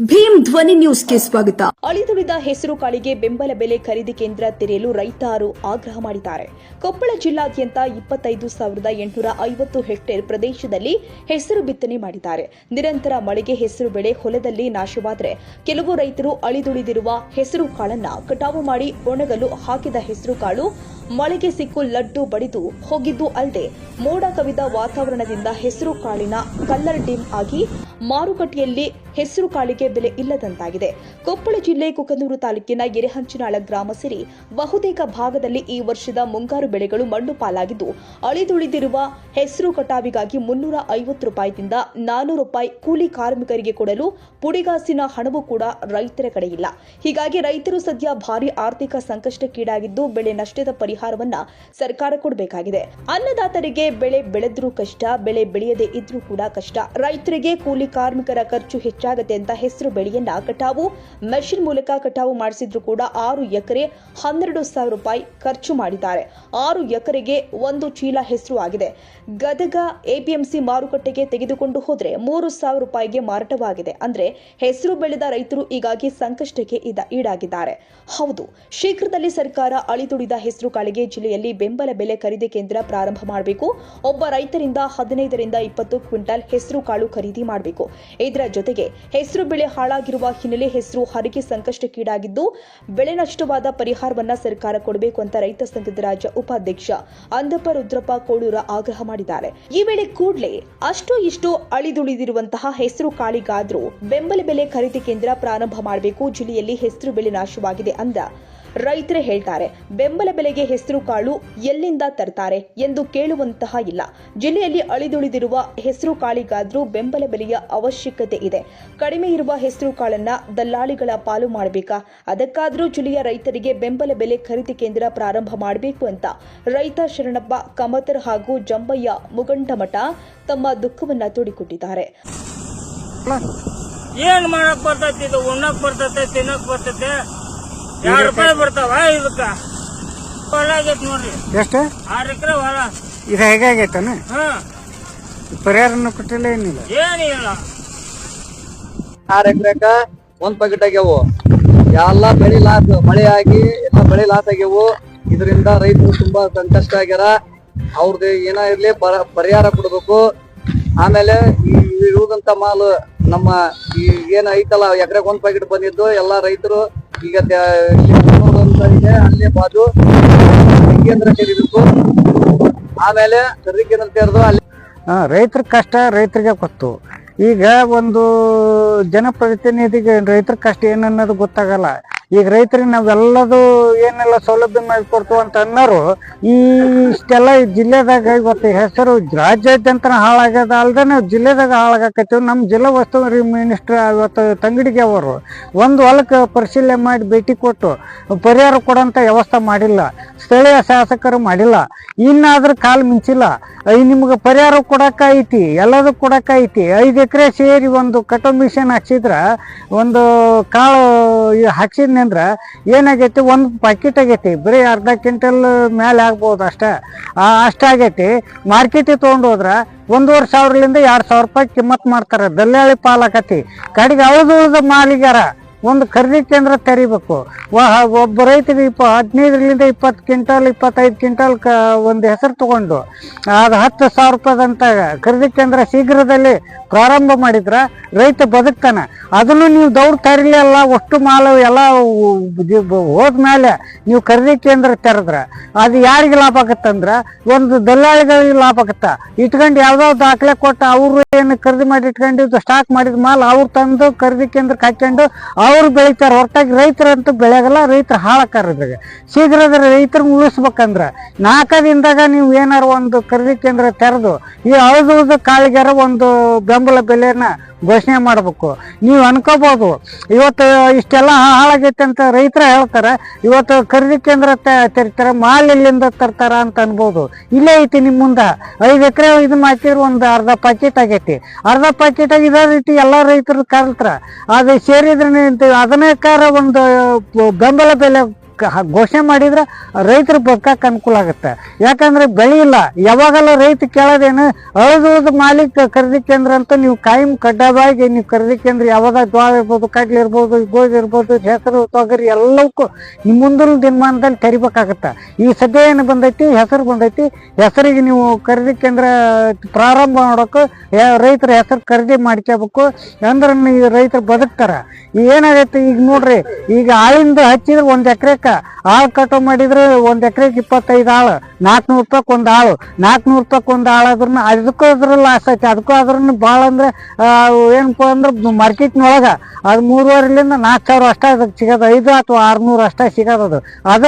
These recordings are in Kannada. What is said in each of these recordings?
ಭೀಮ್ ಧ್ವನಿ ನ್ಯೂಸ್ಗೆ ಸ್ವಾಗತ. ಅಳಿದುಳಿದ ಹೆಸರು ಕಾಳಿಗೆ ಬೆಂಬಲ ಬೆಲೆ ಖರೀದಿ ಕೇಂದ್ರ ತೆರೆಯಲು ರೈತರು ಆಗ್ರಹ ಮಾಡಿದ್ದಾರೆ. ಕೊಪ್ಪಳ ಜಿಲ್ಲಾದ್ಯಂತ ಇಪ್ಪತ್ತೈದು ಸಾವಿರದ ಎಂಟುನೂರ ಐವತ್ತು ಹೆಕ್ಟೇರ್ ಪ್ರದೇಶದಲ್ಲಿ ಹೆಸರು ಬಿತ್ತನೆ ಮಾಡಿದ್ದಾರೆ. ನಿರಂತರ ಮಳೆಗೆ ಹೆಸರು ಬೆಳೆ ಹೊಲದಲ್ಲಿ ನಾಶವಾದರೆ ಕೆಲವು ರೈತರು ಅಳಿದುಳಿದಿರುವ ಹೆಸರು ಕಾಳನ್ನ ಕಟಾವು ಮಾಡಿ ಒಣಗಲು ಹಾಕಿದ ಹೆಸರು ಕಾಳು ಮಳೆಗೆ ಸಿಕ್ಕು ಲಡ್ಡು ಬಡಿದು ಹೋಗಿದ್ದು ಅಲ್ಲದೆ ಮೋಡ ಕವಿದ ವಾತಾವರಣದಿಂದ ಹೆಸರು ಕಾಳಿನ ಕಲ್ಲರ್ ಡಿಮ್ ಆಗಿ ಮಾರುಕಟ್ಟೆಯಲ್ಲಿ ಹೆಸರು ಕಾಳಿಗೆ ಬೆಲೆ ಇಲ್ಲದಂತಾಗಿದೆ. ಕೊಪ್ಪಳ ಜಿಲ್ಲೆ ಕುಕನೂರು ತಾಲೂಕಿನ ಎರೆಹಂಚಿನಾಳ ಗ್ರಾಮ ಸೇರಿ ಬಹುತೇಕ ಭಾಗದಲ್ಲಿ ಈ ವರ್ಷದ ಮುಂಗಾರು ಬೆಳೆಗಳು ಮಣ್ಣು ಪಾಲಾಗಿದ್ದು ಅಳಿದುಳಿದಿರುವ ಹೆಸರು ಕಟಾವಿಗಾಗಿ ಮುನ್ನೂರ ಐವತ್ತು ರೂಪಾಯಿದಿಂದ ನಾನೂರು ರೂಪಾಯಿ ಕೂಲಿ ಕಾರ್ಮಿಕರಿಗೆ ಕೊಡಲು ಪುಡಿಗಾಸಿನ ಹಣವೂ ಕೂಡ ರೈತರ ಕಡೆ ಇಲ್ಲ ಹೀಗಾಗಿ ರೈತರು ಸದ್ಯ ಭಾರಿ ಆರ್ಥಿಕ ಸಂಕಷ್ಟಕ್ಕೀಡಾಗಿದ್ದು ಬೆಳೆ ನಷ್ಟದ ಪರಿಹಾರವನ್ನ ಸರ್ಕಾರ ಕೊಡಬೇಕಾಗಿದೆ. ಅನ್ನದಾತರಿಗೆ ಬೆಳೆ ಬೆಳೆದ್ರೂ ಕಷ್ಟ, ಬೆಳೆ ಬೆಳೆಯದೇ ಇದ್ರೂ ಕೂಡ ಕಷ್ಟ. ರೈತರಿಗೆ ಕೂಲಿ ಕಾರ್ಮಿಕರ ಖರ್ಚು ಹೆಚ್ಚಾಗುತ್ತೆ ಅಂತ ಹೆಸರು ಬೆಳೆಯನ್ನ ಕಟಾವು, ಮೆಷಿನ್ ಮೂಲಕ ಕಟಾವು ಮಾಡಿಸಿದ್ರು ಕೂಡ ಆರು ಎಕರೆ ಹನ್ನೆರಡು ಸಾವಿರ ರೂಪಾಯಿ ಖರ್ಚು ಮಾಡಿದ್ದಾರೆ. ಆರು ಎಕರೆಗೆ ಒಂದು ಚೀಲ ಹೆಸರು ಆಗಿದೆ. ಗದಗ ಎಪಿಎಂಸಿ ಮಾರುಕಟ್ಟೆಗೆ ತೆಗೆದುಕೊಂಡು ಹೋದರೆ ಮೂರು ಸಾವಿರ ರೂಪಾಯಿಗೆ ಮಾರಾಟವಾಗಿದೆ. ಅಂದ್ರೆ ಹೆಸರು ಬೆಳೆದ ರೈತರು ಈಗಾಗಿ ಸಂಕಷ್ಟಕ್ಕೆ ಈಡಾಗಿದ್ದಾರೆ. ಹೌದು, ಶೀಘ್ರದಲ್ಲಿ ಸರ್ಕಾರ ಅಳಿದುಳಿದ ಹೆಸರು ಕಾಳಿಗೆ ಜಿಲ್ಲೆಯಲ್ಲಿ ಬೆಂಬಲ ಬೆಲೆ ಖರೀದಿ ಕೇಂದ್ರ ಪ್ರಾರಂಭ ಮಾಡಬೇಕು. ಒಬ್ಬ ರೈತರಿಂದ ಹದಿನೈದರಿಂದ ಇಪ್ಪತ್ತು ಕ್ವಿಂಟಲ್ ಹೆಸರು ಕಾಳು ಖರೀದಿ ಮಾಡಬೇಕು. ಇದರ ಜೊತೆಗೆ ಹೆಸರು ಬೆಳೆ ಹಾಳಾಗಿರುವ ಹಿನ್ನೆಲೆ ಹೆಸರು ಹರಿಗೆ ಸಂಕಷ್ಟಕ್ಕೀಡಾಗಿದ್ದು ಬೆಳೆ ನಷ್ಟವಾದ ಪರಿಹಾರವನ್ನ ಸರ್ಕಾರ ಕೊಡಬೇಕು ಅಂತ ರೈತ ಸಂಘದ ರಾಜ್ಯ ಉಪಾಧ್ಯಕ್ಷ ಅಂದಪ್ಪ ರುದ್ರಪ್ಪ ಕೋಳೂರ ಆಗ್ರಹ ಮಾಡಿದ್ದಾರೆ. ಈ ವೇಳೆ ಕೂಡಲೇ ಅಷ್ಟು ಇಷ್ಟು ಅಳಿದುಳಿದಿರುವಂತಹ ಹೆಸರು ಕಾಳಿಗಾದ್ರೂ ಬೆಂಬಲ ಬೆಲೆ ಖರೀದಿ ಕೇಂದ್ರ ಪ್ರಾರಂಭ ಮಾಡಬೇಕು, ಜಿಲ್ಲೆಯಲ್ಲಿ ಹೆಸರು ಬೆಳೆ ನಾಶವಾಗಿದೆ ಅಂದ ರೈತರೇ ಹೇಳ್ತಾರೆ, ಬೆಂಬಲ ಬೆಲೆಗೆ ಹೆಸರು ಕಾಳು ಎಲ್ಲಿಂದ ತರ್ತಾರೆ ಎಂದು ಕೇಳುವಂತಹ ಇಲ್ಲ. ಜಿಲ್ಲೆಯಲ್ಲಿ ಅಳಿದುಳಿದಿರುವ ಹೆಸರು ಕಾಳಿಗಾದ್ರೂ ಬೆಂಬಲ ಬೆಲೆಯ ಅವಶ್ಯಕತೆ ಇದೆ. ಕಡಿಮೆ ಇರುವ ಹೆಸರು ಕಾಳನ್ನ ದಲ್ಲಾಳಿಗಳ ಪಾಲು ಮಾಡಬೇಕಾ? ಅದಕ್ಕಾದ್ರೂ ಜಿಲ್ಲೆಯ ರೈತರಿಗೆ ಬೆಂಬಲ ಬೆಲೆ ಖರೀದಿ ಕೇಂದ್ರ ಪ್ರಾರಂಭ ಮಾಡಬೇಕು ಅಂತ ರೈತ ಶರಣಪ್ಪ ಕಮತರ್ ಹಾಗೂ ಜಂಬಯ್ಯ ಮುಗಂಟಮಠ ತಮ್ಮ ದುಃಖವನ್ನ ತೋಡಿಕೊಟ್ಟಿದ್ದಾರೆ. ಏನ್ ಮಾಡಕ್ ಬರ್ತೈತಿ ಇದು ಉಣ್ಣಕ್ ಬರ್ತೈತೆ, ತಿನ್ನಕ್ ಬರ್ತೈತೆ? ಎರಡ್ ರೂಪಾಯಿ ಬರ್ತಾವ ಇದಕ್ಕ. ಹೊಲ ಆಗೈತಿ ನೋಡ್ರಿ. ಎಷ್ಟು? ಆರ್ ಎಕರೆ ಹೊಲ. ಇದು ಹೇಗಾಗೈತಾನ ಹಾ. ಪರಿಹಾರನ ಕೊಟ್ಟಿಲ್ಲ ಏನಿಲ್ಲ. ಏನಿಲ್ಲ. ಆರ್ ಎಕರೆಕ ಒಂದ್ ಪ್ಯಾಕೆಟ್ ಆಗ್ಯಾವು. ಎಲ್ಲಾ ಬೆಳಿ ಲಾಸ್ ಮಳೆ ಆಗಿ ಎಲ್ಲ ಬೆಳಿ ಲಾಸ್ ಆಗ್ಯಾವು. ಇದರಿಂದ ರೈತರು ತುಂಬಾ ಸಂಕಷ್ಟ ಆಗ್ಯಾರ. ಅವ್ರದ್ದು ಏನ ಇರ್ಲಿ ಪರ- ಪರಿಹಾರ ಕೊಡ್ಬೇಕು. ಆಮೇಲೆ ಈ ಇರುವಂತ ಮಾಲು ನಮ್ಮ ಈ ಏನ್ ಐತಲ್ಲ ಎಕರೆಗೆ ಒಂದ್ ಪ್ಯಾಕೆಟ್ ಬಂದಿದ್ದು ಎಲ್ಲಾ ರೈತರು ಈಗ ಇದೆ, ಅಲ್ಲಿ ಬಾಜು. ಕೇಂದ್ರ ಸೇರಿಬೇಕು ಆಮೇಲೆ ಕೇಂದ್ರ ತೆರೆದು ಅಲ್ಲಿ ರೈತರ ಕಷ್ಟ ರೈತರಿಗೆ ಗೊತ್ತು. ಈಗ ಒಂದು ಜನಪ್ರತಿನಿಧಿಗೆ ರೈತರ ಕಷ್ಟ ಏನನ್ನೋದು ಗೊತ್ತಾಗಲ್ಲ. ಈಗ ರೈತರಿಗೆ ನಾವೆಲ್ಲದು ಏನೆಲ್ಲ ಸೌಲಭ್ಯ ಮಾಡಿಕೊಡ್ತು ಅಂತ ಅನ್ನೋರು, ಈ ಇಷ್ಟೆಲ್ಲ ಈ ಜಿಲ್ಲೆದಾಗ ಇವತ್ತು ಹೆಸರು ರಾಜ್ಯಾದ್ಯಂತ ಹಾಳಾಗ್ಯದ ಅಲ್ದೆ ನಾವು ಜಿಲ್ಲೆದಾಗ ಹಾಳಾಗಕತ್ತೀವಿ. ನಮ್ಮ ಜಿಲ್ಲಾ ಉಸ್ತುವಾರಿ ಮಿನಿಸ್ಟರ್ ಇವತ್ತು ತಂಗಡಿಗೆ ಅವರು ಒಂದು ಹೊಲಕ್ಕೆ ಪರಿಶೀಲನೆ ಮಾಡಿ ಭೇಟಿ ಕೊಟ್ಟು ಪರಿಹಾರ ಕೊಡೋಂಥ ವ್ಯವಸ್ಥೆ ಮಾಡಿಲ್ಲ. ಸ್ಥಳೀಯ ಶಾಸಕರು ಮಾಡಿಲ್ಲ. ಇನ್ನಾದ್ರೂ ಕಾಲು ಮಿಂಚಿಲ್ಲ. ನಿಮ್ಗೆ ಪರಿಹಾರ ಕೊಡಕ್ಕ ಐತಿ ಎಲ್ಲದೂ ಐತಿ ಐದು ಎಕರೆ ಸೇರಿ ಒಂದು ಕಟೋ ಮಿಷನ್ ಹಾಕ್ಸಿದ್ರ, ಒಂದು ಕಾಳು ಹಾಕ್ಸಿದ್ನಂದ್ರ ಏನಾಗೈತಿ? ಒಂದು ಪಾಕಿಟ್ ಆಗೈತಿ. ಬರೀ ಅರ್ಧ ಕ್ವಿಂಟಲ್ ಮೇಲೆ ಆಗ್ಬೋದು ಅಷ್ಟೇ. ಆ, ಅಷ್ಟಾಗೈತಿ ಮಾರ್ಕೆಟಿಗೆ ತೊಗೊಂಡು ಹೋದ್ರ ಒಂದೂವರೆ ಸಾವಿರಲಿಂದ ಎರಡು ಸಾವಿರ ರೂಪಾಯಿ ಕಿಮ್ಮತ್ ಮಾಡ್ತಾರೆ. ದಲ್ಲಾಳಿ ಪಾಲಾಕತಿ ಕಡೆಗೆ ಅವಳದು ಉಳ್ದ ಮಾಲಿಗಾರ ಒಂದು ಖರೀದಿ ಕೇಂದ್ರ ತೆರಿಬೇಕು. ಒಬ್ಬ ರೈತರಿಗೆ ಇಪ್ಪ ಹದಿನೈದರಿಂದ ಇಪ್ಪತ್ತು ಕ್ವಿಂಟಲ್, ಇಪ್ಪತ್ತೈದು ಕ್ವಿಂಟಲ್ ಕ ಒಂದು ಹೆಸರು ತಗೊಂಡು, ಅದು ಹತ್ತು ಸಾವಿರ ರೂಪಾಯಿದಂತ ಖರೀದಿ ಕೇಂದ್ರ ಶೀಘ್ರದಲ್ಲಿ ಪ್ರಾರಂಭ ಮಾಡಿದ್ರೆ ರೈತ ಬದುಕ್ತಾನೆ. ಅದನ್ನು ನೀವು ದೌಡ್ ತರಲಿಲ್ಲ ಅಷ್ಟು ಮಾಲು ಎಲ್ಲ ಹೋದ್ಮೇಲೆ ನೀವು ಖರೀದಿ ಕೇಂದ್ರ ತೆರೆದ್ರೆ, ಅದು ಯಾರಿಗೆ ಲಾಭ ಆಗತ್ತಂದ್ರೆ? ಒಂದು ದಲ್ಲಾಳಿಗಳಿಗೆ ಲಾಭ ಆಗತ್ತೆ? ಇಟ್ಕೊಂಡು ಯಾವ್ದೋ ದಾಖಲೆ ಕೊಟ್ಟು ಅವರು ಏನು ಖರೀದಿ ಮಾಡಿ ಇಟ್ಕೊಂಡಿದ್ದು ಸ್ಟಾಕ್ ಮಾಡಿದ ಮಾಲ್ ಅವ್ರು ತಂದು ಖರೀದಿ ಕೇಂದ್ರಕ್ಕೆ ಹಾಕೊಂಡು ಅವ್ರು ಬೆಳಿತಾರೆ, ಹೊರತಾಗಿ ರೈತರಂತೂ ಬೆಳೆಯೋಲ್ಲ, ರೈತರು ಹಾಳಕ್ಕಾರ ಇದ್ರಾಗ. ಶೀಘ್ರದ ರೈತರು ಉಳಿಸ್ಬೇಕಂದ್ರೆ ನಾಲ್ಕು ದಿನದಾಗ ನೀವು ಏನಾರು ಒಂದು ಖರೀದಿ ಕೇಂದ್ರ ತೆರೆದು, ಈ ಅಳದು ಕಾಳಿಗಾರ ಒಂದು ಬೆಂಬಲ ಬೆಲೆನ ಘೋಷಣೆ ಮಾಡ್ಬೇಕು. ನೀವು ಅನ್ಕೋಬಹುದು. ಇವತ್ತು ಇಷ್ಟೆಲ್ಲ ಹಾಳಾಗೈತೆ ಅಂತ ರೈತರ ಹೇಳ್ತಾರೆ. ಇವತ್ತು ಖರೀದಿ ಕೇಂದ್ರ ತೆರಿತಾರೆ ಮಾಲ್ ಎಲ್ಲಿಂದ ತರ್ತಾರ ಅಂತ ಅನ್ಬೋದು. ಇಲ್ಲೇ ಐತಿ ನಿಮ್ಮ ಮುಂದೆ. ಐದು ಎಕರೆ ಇದು ಹಾಕಿದ್ರೆ ಒಂದು ಅರ್ಧ ಪ್ಯಾಕೆಟ್ ಆಗೈತಿ. ಅರ್ಧ ಪ್ಯಾಕೆಟ್ ಆಗಿ ಇದೇ ರೀತಿ ಎಲ್ಲ ರೈತರು ಕಲ್ತಾರ. ಅದು ಸೇರಿದ್ರೆ ಅದನ್ನಕ್ಕಾರ ಒಂದು, ಬೆಂಬಲ ಬೆಲೆ ಘೋಷಣೆ ಮಾಡಿದ್ರೆ ರೈತರು ಬದುಕಕ್ಕೆ ಅನುಕೂಲ ಆಗುತ್ತೆ. ಯಾಕಂದ್ರೆ ಬೆಳೆ ಇಲ್ಲ. ಯಾವಾಗಲ್ಲ ರೈತ ಕೇಳೋದೇನು, ಅಳದು ಮಾಲೀಕ ಖರೀದಿ ಕೇಂದ್ರ ಅಂತ ನೀವು ಕಾಯಂ ಕಡ್ಡಾಯವಾಗಿ ನೀವು ಖರೀದಿ ಕೇಂದ್ರ ಯಾವಾಗ ಜ್ವಾಳ ಇರ್ಬೋದು ಕಡ್ಲೆ ಇರ್ಬೋದು, ಗೋಧಿ ಇರ್ಬೋದು, ಹೆಸರು, ತೊಗರಿ ಎಲ್ಲವಕ್ಕೂ ನಿಮ್ಮ ಮುಂದಿನ ದಿನಮಾನದಲ್ಲಿ ತೆರಿಬೇಕಾಗತ್ತೆ. ಈ ಸದ್ಯ ಏನು ಬಂದೈತಿ? ಹೆಸರು ಬಂದೈತಿ. ಹೆಸರಿಗೆ ನೀವು ಖರೀದಿ ಕೇಂದ್ರ ಪ್ರಾರಂಭ ಮಾಡೋಕೆ ರೈತರ ಹೆಸರು ಖರೀದಿ ಮಾಡ್ಕೋಬೇಕು ಅಂದ್ರೆ ಈ ರೈತರು ಬದುಕ್ತಾರ. ಏನಾಗೈತಿ? ಈಗ ನೋಡ್ರಿ, ಈಗ ಆಳಿಂದ ಹಚ್ಚಿದ್ರೆ ಒಂದ್ ಎಕರೆಕ ಆಳ್ ಕಟಾವ್ ಮಾಡಿದ್ರೆ ಒಂದ್ ಎಕರೆಗೆ ಇಪ್ಪತ್ತೈದು ಆಳು ನಾಲ್ಕನೂರು ರೂಪಾಯಿ ಒಂದ್ ಆಳು ನಾಲ್ಕನೂರು ರೂಪಾಯಿ ಒಂದ್ ಆಳು ಅದ್ರನ್ನ ಅದಕ್ಕೂ ಅದ್ರ ಲಾಸ್ ಐತಿ ಅದಕ್ಕೂ ಅದ್ರನ್ನ ಭಾಳ ಅಂದ್ರೆ ಏನಪ್ಪ ಅಂದ್ರೆ ಮಾರ್ಕೆಟ್ನೊಳಗ ಅದು ಮೂರುವರೆಲಿಂದ ನಾಲ್ಕು ಸಾವಿರ ಅಷ್ಟೇ ಅದಕ್ಕೆ ಸಿಗೋದು, ಐದು ಅಥವಾ ಆರ್ನೂರು ಅಷ್ಟೇ ಸಿಗೋದು ಅದು.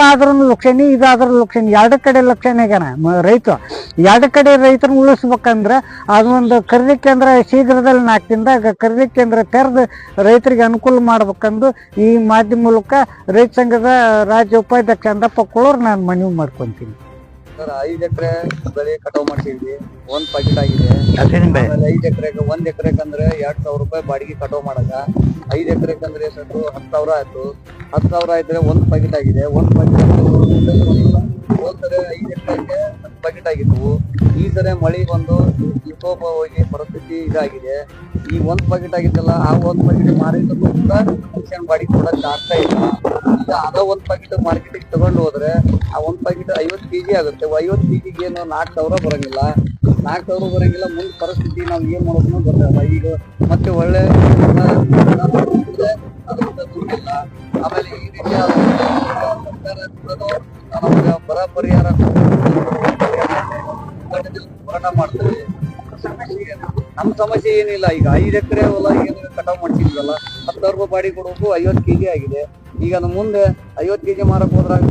ಆದ್ರೂ ಲಕ್ಷಣಿ, ಇದು ಆದ್ರ ಲಕ್ಷಣಿ. ಎರಡು ಕಡೆ ಲಕ್ಷಣ ಆಗ್ಯಾನ ರೈತ ಎರಡು ಕಡೆ ರೈತರನ್ನ ಉಳಿಸ್ಬೇಕಂದ್ರೆ ಅದೊಂದು ಖರೀದಿ ಕೇಂದ್ರ ಶೀಘ್ರದಲ್ಲಿ ನಾಲ್ಕು ದಿನದಾಗ ಖರೀದಿ ಕೇಂದ್ರ ತೆರೆದು ರೈತರಿಗೆ ಅನುಕೂಲ ಮಾಡ್ಬೇಕಂದು ಈ ಮಾಧ್ಯಮ ಮೂಲಕ ರೈತ ಸಂಘದ ರಾಜ್ಯ ಉಪಾಧ್ಯಕ್ಷ ಅಂದಪ್ಪ ಕೊಳೋರ್ ನಾನು ಮನವಿ ಮಾಡ್ಕೊಂತೀನಿ. ಸರ್ ಐದು ಎಕರೆ ಬೆಳೆ ಕಟಾವು ಮಾಡ್ಸಿದ್ವಿ ಒಂದ್ ಪಾಕೆಟ್ ಆಗಿದೆ. ಆಮೇಲೆ ಐದ್ ಎಕರೆಗೆ ಒಂದ್ ಎಕರೆಕ್ ಅಂದ್ರೆ ಎರಡ್ ಸಾವಿರ ರೂಪಾಯಿ ಬಾಡಿಗೆ ಕಟೋ ಮಾಡಕ ಐದ್ ಎಕರೆ ಅಂದ್ರೆ ಎಷ್ಟು ಹತ್ತು ಸಾವಿರ ಆಯ್ತು. ಹತ್ತು ಸಾವಿರ ಆಯ್ತಾರೆ ಒಂದ್ ಪಾಕೆಟ್ ಆಗಿದೆ ಒಂದ್ ಪಾಕೆಟ್ ಐದು ಪಾಕೆಟ್ ಆಗಿದ್ವು ಈ ಸರಿ ಮಳೆ ಬಂದು ವಿಕೋಪ ಹೋಗಿ ಪರಿಸ್ಥಿತಿ ಇದಾಗಿದೆ ಈ ಒಂದ್ ಬಕೆಟ್ ಆಗಿತ್ತಲ್ಲ ಆ ಒಂದ್ ಬಕೆಟ್ ಮಾರಿದ್ರು ಕೂಡ ಬಾಡಿಗೆ ಕೊಡಕ್ ಆಗ್ತಾ ಇಲ್ಲ ಈಗ ಅದ ಒಂದ್ ಪಾಕೆಟ್ ಮಾರ್ಕೆಟಿಗೆ ತಗೊಂಡು ಹೋದ್ರೆ ಆ ಒಂದ್ ಪಾಕೆಟ್ ಐವತ್ತು ಕೆಜಿ ಆಗುತ್ತೆ ಐವತ್ತು ಕೆಜಿಗೆ ಏನು ನಾಲ್ಕು ಸಾವಿರ ಬರಂಗಿಲ್ಲ ನಾಲ್ಕು ಸಾವಿರ ಬರಂಗಿಲ್ಲ ಮುಂದೆ ಪರಿಸ್ಥಿತಿ ನಾವು ಏನ್ ಮಾಡೋದು ಗೊತ್ತಾಗಲ್ಲ ಈಗ ಮತ್ತೆ ಒಳ್ಳೆ ಅದರಿಂದ ದುಡ್ಡಿಲ್ಲ ಆಮೇಲೆ ಈ ರೀತಿ ಸರ್ಕಾರ ಕೂಡ ನಮ್ಗೆ ಬರ ಪರಿಹಾರ ಹೋರಾಟ ಮಾಡ್ತಾರೆ. ನಮ್ಮ ಸಮಸ್ಯೆ ಏನಿಲ್ಲ, ಈಗ ಐದು ಎಕರೆ ಹೊಲ ಏನು ಕಟಾವ್ ಮಾಡ್ತಿದ್ವಲ್ಲ ಹತ್ತು ಸಾವಿರ ರೂಪಾಯಿ ಬಾಡಿ ಕೊಡಬೇಕು, ಐವತ್ತು ಕೆಜಿ ಆಗಿದೆ. ಈಗ ಅದು ಮುಂದೆ ಐವತ್ತು ಕೆಜಿ ಮಾರಕ್ ಹೋದ್ರಾಗ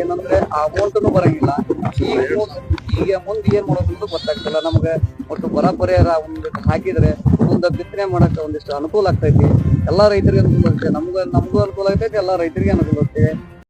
ಏನಂದ್ರೆ ಆ ಅಮೌಂಟ್ನು ಬರಂಗಿಲ್ಲ. ಈಗ ಈಗ ಮುಂದೆ ಏನ್ ಮಾಡೋದು ಗೊತ್ತಾಗ್ತಿಲ್ಲ. ನಮ್ಗೆ ಒಟ್ಟು ಬರ ಪರಿಹಾರ ಒಂದಿಷ್ಟು ಹಾಕಿದ್ರೆ ಮುಂದೆ ಬಿತ್ತನೆ ಮಾಡಕ್ಕೆ ಒಂದಿಷ್ಟು ಅನುಕೂಲ ಆಗ್ತೈತಿ. ಎಲ್ಲಾ ರೈತರಿಗೆ ಅನುಕೂಲ ಆಗ್ತೈತಿ. ನಮ್ಗೆ ನಮಗೂ ಅನುಕೂಲ ಆಗ್ತೈತಿ, ಎಲ್ಲಾ ರೈತರಿಗೆ ಅನುಕೂಲ ಆಗ್ತೈತಿ.